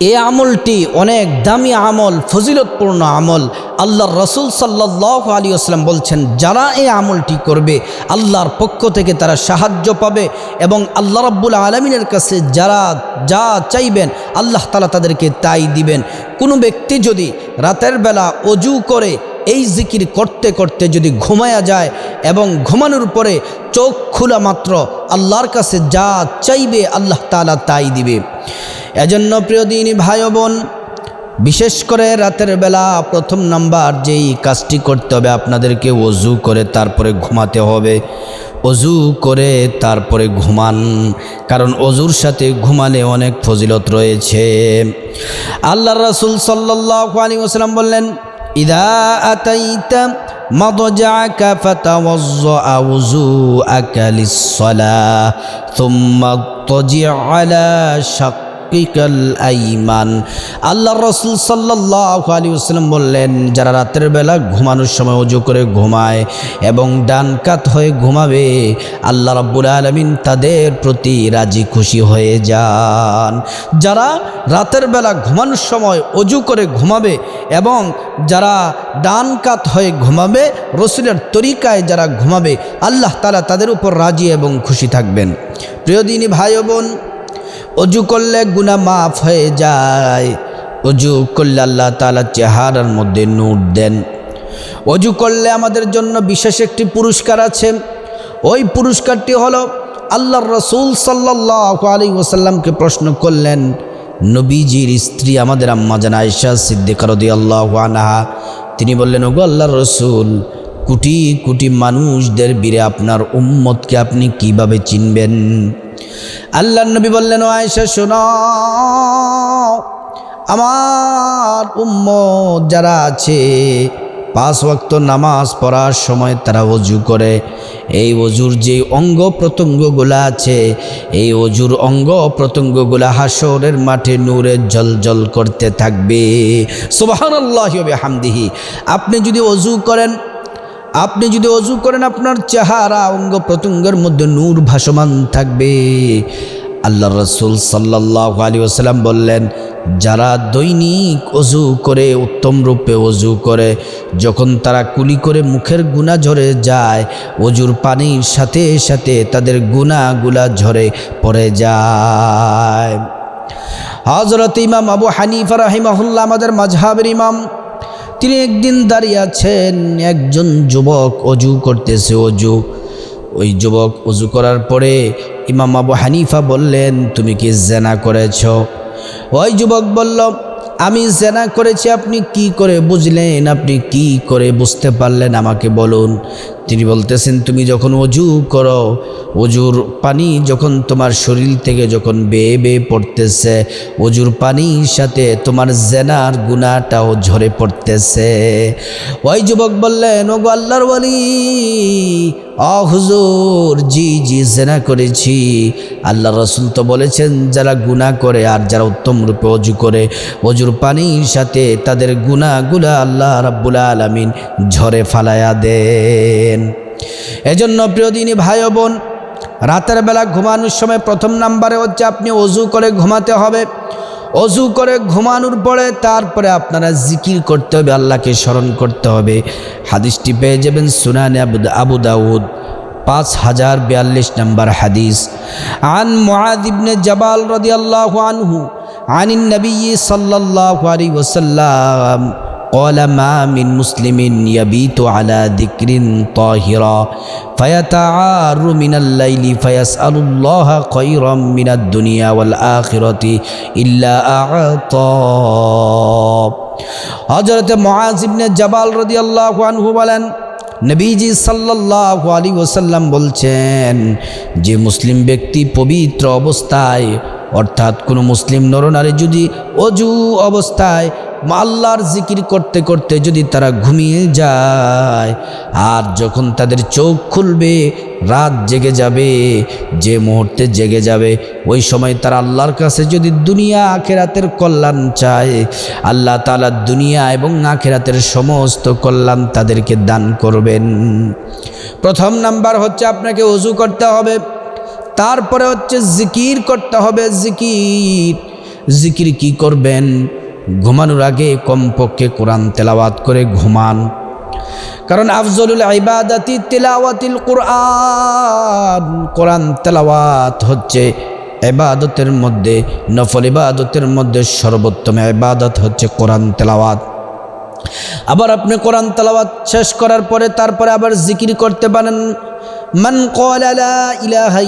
এই আমলটি অনেক দামি আমল, ফজিলতপূর্ণ আমল। আল্লাহর রসুল সাল্লাহ আলী আসলাম বলছেন, যারা এই আমলটি করবে, আল্লাহর পক্ষ থেকে তারা সাহায্য পাবে এবং আল্লাহ রাব্বুল আলমিনের কাছে যারা যা চাইবেন, আল্লাহ তালা তাদেরকে তাই দিবেন। কোনো ব্যক্তি যদি রাতের বেলা অজু করে এই জিকির করতে করতে যদি ঘুমায়া যায় এবং ঘুমানোর পরে চোখ খোলা মাত্র, আল্লাহর কাছে যা চাইবে, আল্লাহ তালা তাই দিবে। এজন্য প্রিয় দিনী ভাই ও বোন বিশেষ করে রাতের বেলা প্রথম নাম্বার যেই কাজটি করতে হবে আপনাদেরকে অজু করে তারপরে ঘুমাতে হবে অজু করে তারপরে ঘুমান কারণ অজুর সাথে ঘুমালে অনেক ফজিলত রয়েছে আল্লাহ রসুল সাল্লাহ আলী ওসালাম বললেন إذا أتيت مضجعك فتوضأ وضوءك للصلاة ثم اضطجع على شق আল্লাহ রসুল সাল্লাহ আলী আসলাম বললেন, যারা রাতের বেলা ঘুমানোর সময় উজু করে ঘুমায় এবং ডান কাত হয়ে ঘুমাবে, আল্লাহ রাব্বুল আলমিন তাদের প্রতি রাজি খুশি হয়ে যান। যারা রাতের বেলা ঘুমানোর সময় অজু করে ঘুমাবে এবং যারা ডান কাত হয়ে ঘুমাবে, রসুলের তরিকায় যারা ঘুমাবে, আল্লাহ তালা তাদের উপর রাজি এবং খুশি থাকবেন। প্রিয় দিনী ভাই বোন অজু করলে গুণা মাফ হয়ে যায়। অজু করলে আল্লাহ তালা চেহারার মধ্যে নূর দেন। অজু করলে আমাদের জন্য বিশেষ একটি পুরস্কার আছে। ওই পুরস্কারটি হলো আল্লাহর রসুল সাল্লাহ আলী ওসাল্লামকে প্রশ্ন করলেন, নবীজির স্ত্রী আমাদের আম্মা জান আয়সা সিদ্দিকারদি আল্লাহ আনাহা। তিনি বললেন, ওগো আল্লাহর রসুল, কোটি কোটি মানুষদের বীরে আপনার উম্মতকে আপনি কীভাবে চিনবেন? আল্লাহ নবী বললেন আয়সা শোনো। আমার উম্মত যারা আছে, পাঁচ ওয়াক্ত নামাজ পড়ার সময় তারা অজু করে। এই অজুর যে অঙ্গ প্রত্যঙ্গগুলা আছে, এই অজুর অঙ্গ প্রত্যঙ্গগুলা হাসরের মাঠে নূরে জল জল করতে থাকবে। সুবাহান আল্লাহ হামদিহি আপনি যদি অজু করেন আপনি যদি অজু করেন, আপনার চেহারা অঙ্গ প্রত্যঙ্গের মধ্যে নূর ভাসমান থাকবে। আল্লাহ রসুল সাল্লাহ আলী ওসালাম বললেন, যারা দৈনিক অজু করে, উত্তম রূপে অজু করে, যখন তারা কুলি করে মুখের গুণা ঝরে যায়, অজুর পানির সাথে সাথে তাদের গুণাগুলা ঝরে পড়ে যায়। হজরত ইমাম আবু হানিফা রাহিমাহুল্লাহ, আমাদের মাঝহাবের ইমাম তিনি একদিন দাঁড়িয়ে আছেন, একজন যুবক অজু করতেছে অজু। ওই যুবক অজু করার পরে ইমাম আবু হানিফা বললেন, তুমি কি জেনা করেছ? ওই যুবক বলল, আমি জেনা করেছি, আপনি কি করে বুঝলেন? আপনি কি করে বুঝতে পারলেন? আমাকে বলুন। তিনি বলতেছেন, তুমি যখন অজু করো, অজুর পানি যখন তোমার শরীর থেকে যখন বেয়ে বেয়ে পড়তেছে, অজুর পানির সাথে তোমার জেনার গুণাটাও ঝরে পড়তেছে। ওই যুবক বললেন ও গো আল্লাহর বলি হুজুর, জি জি, জেনা করেছি। আল্লাহ রসুল তো বলেছেন, যারা গুণা করে আর যারা উত্তম রূপে অজু করে, অজুর পানির সাথে তাদের গুণাগুলা আল্লাহ রাব্বুল আলমিন ঝরে ফালায়া দেন। দেন। এজন্য প্রিয় দিনী ভাই বোন, রাতের বেলা ঘুমানোর সময় প্রথম নাম্বারে হচ্ছে আপনি অজু করে ঘুমাতে হবে। অজু করে ঘুমানোর পরে তারপরে আপনারা জিকির করতে হবে, আল্লাহকে স্মরণ করতে হবে। হাদিসটি পেয়ে যাবেন সুনান আবু দাউদ, পাঁচ হাজার বিয়াল্লিশ নম্বর হাদিস। আন মহাদিবনে জবাল রদি আল্লাহ আনহু, আনিন নবী সাল্লাহ আলী ওসাল্লাম قال ما من مسلم يبيت على ذكر طاهرا فيتعار من الليل فيسأل الله خيرا من الدنيا والآخرة إلا أعطاه হজরত মহাজ ইবনে জাবাল রদিয়াল্লাহু আনহু বলেন নবীজি সাল্লাল্লাহু আলী ওসাল্লাম বলছেন যে মুসলিম ব্যক্তি পবিত্র অবস্থায় অর্থাৎ কোনো মুসলিম নরনারী যদি অজু অবস্থায় আল্লাহর জিকির করতে করতে যদি তারা ঘুমিয়ে যায়, আর যখন তাদের চোখ খুলবে, রাত জেগে যাবে, যে মুহূর্তে জেগে যাবে, ওই সময় তারা আল্লাহর কাছে যদি দুনিয়া আখেরাতের কল্যাণ চায়, আল্লাহ তালা দুনিয়া এবং আখেরাতের সমস্ত কল্যাণ তাদেরকে দান করবেন। প্রথম নাম্বার হচ্ছে আপনাকে অজু করতে হবে, তারপরে হচ্ছে জিকির করতে হবে, জিকির। জিকির কি করবেন? ঘুমানোর আগে কমপক্ষে কোরআন তেলাওয়াত করে ঘুমান। কারণ আফজলুল ইবাদাতি তিলাওয়াতিল কোরআন। কোরআন তেলাওয়াত হচ্ছে ইবাদতের মধ্যে, নফল ইবাদতের মধ্যে সর্বোত্তম ইবাদত হচ্ছে কোরআন তেলাওয়াত। আবার আপনি কোরআন তেলাওয়াত শেষ করার পরে তারপরে আবার জিকির করতে পারেন। মান ক্বালা লা ইলাহা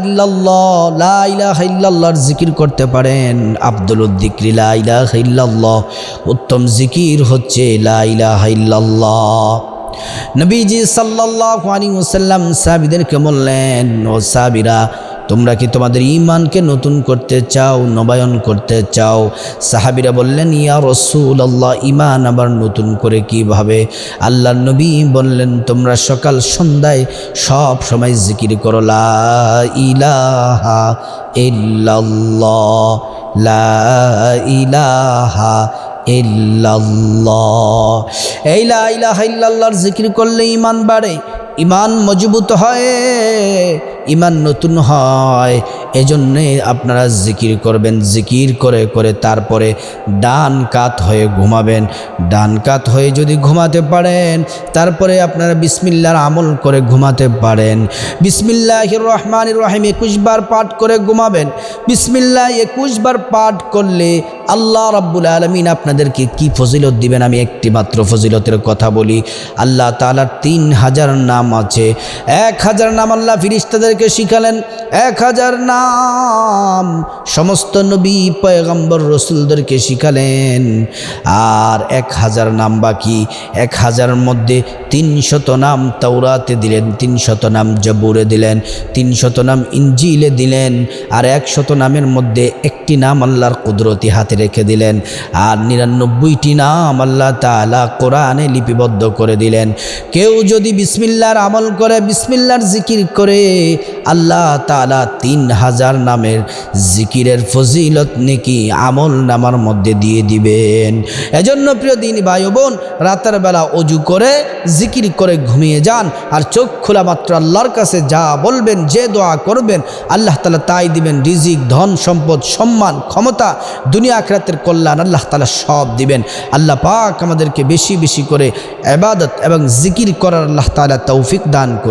লা ইলাহা ইল্লাল্লাহর জিকির করতে পারেন। আব্দুল উদ্দিক্রি লা ইলাহা ইল্লাল্লাহ। উত্তম জিকির হচ্ছে লা ইলাহা ইল্লাল্লাহ। নবীজি সাল্লাহ আলী ওসাল্লাম সাহাবীদেরকে বললেন, ও সাহাবীরা তোমরা কি তোমাদের ইমানকে নতুন করতে চাও, নবায়ন করতে চাও? সাহাবিরা বললেন, ইয়া রসুল আল্লাহ ইমান আবার নতুন করে কীভাবে? আল্লাহ নবী বললেন, তোমরা সকাল সন্ধ্যায় সব সময় জিকির করো, লা ইলাহা লা ইলাহা এই লা ইলাহা জিকির করলে ইমান বাড়ে। ইমান মজবুত হয়, ইমান নতুন হয়। এজন্যে আপনারা জিকির করবেন, জিকির করে করে তারপরে ডান কাত হয়ে ঘুমাবেন। ডান কাত হয়ে যদি ঘুমাতে পারেন, তারপরে আপনারা বিসমিল্লার আমল করে ঘুমাতে পারেন। বিসমিল্লাহ রহমান রহিম, একুশ বার পাঠ করে ঘুমাবেন। বিসমিল্লাহ একুশ বার পাঠ করলে আল্লাহ রাব্বুল আলমিন আপনাদেরকে কি ফজিলত দিবেন? আমি একটি মাত্র ফজিলতের কথা বলি। আল্লাহ তালার তিন হাজার নাম আছে। এক হাজার নাম আল্লাহ ফিরিস্তাদেরকে শিখালেন। এক হাজার নাম সমস্ত নবী, পয়গম্বর, রসুলদেরকে শিখালেন। আর এক হাজার নাম বাকি। এক হাজার মধ্যে তিনশত নাম তাওরাতে দিলেন, তিনশত নাম জবুরে দিলেন, তিনশত নাম ইঞ্জিলে দিলেন, আর একশত নামের মধ্যে একটি নাম আল্লাহর কুদরতি হাতে রেখে দিলেন, আর নিরানব্বইটি নাম আল্লাহ তালা কোরআনে লিপিবদ্ধ করে দিলেন। কেউ যদি বিসমিল্লার আমল করে বিসমিল্লার জিকির করে, আল্লাহ তালা তিন হাজার নামের জিকিরের ফজিলত নেকি আমল নামার মধ্যে দিয়ে দিবেন। এজন্য প্রিয় দিন ভাই বোন, রাতের বেলা অজু করে, জিকির করে ঘুমিয়ে যান আর চোখ খোলা মাত্র আল্লাহর কাছে যা বলবেন, যে দোয়া করবেন, আল্লাহ তালা তাই দিবেন, রিজিক, ধন, সম্পদ, সম্মান, ক্ষমতা, দুনিয়া আখরাতের কল্যাণ আল্লাহ তালা সব দিবেন। আল্লাহ পাক আমাদেরকে বেশি বেশি করে এবাদত এবং জিকির করার আল্লাহ তালা তৌফিক দান করুন।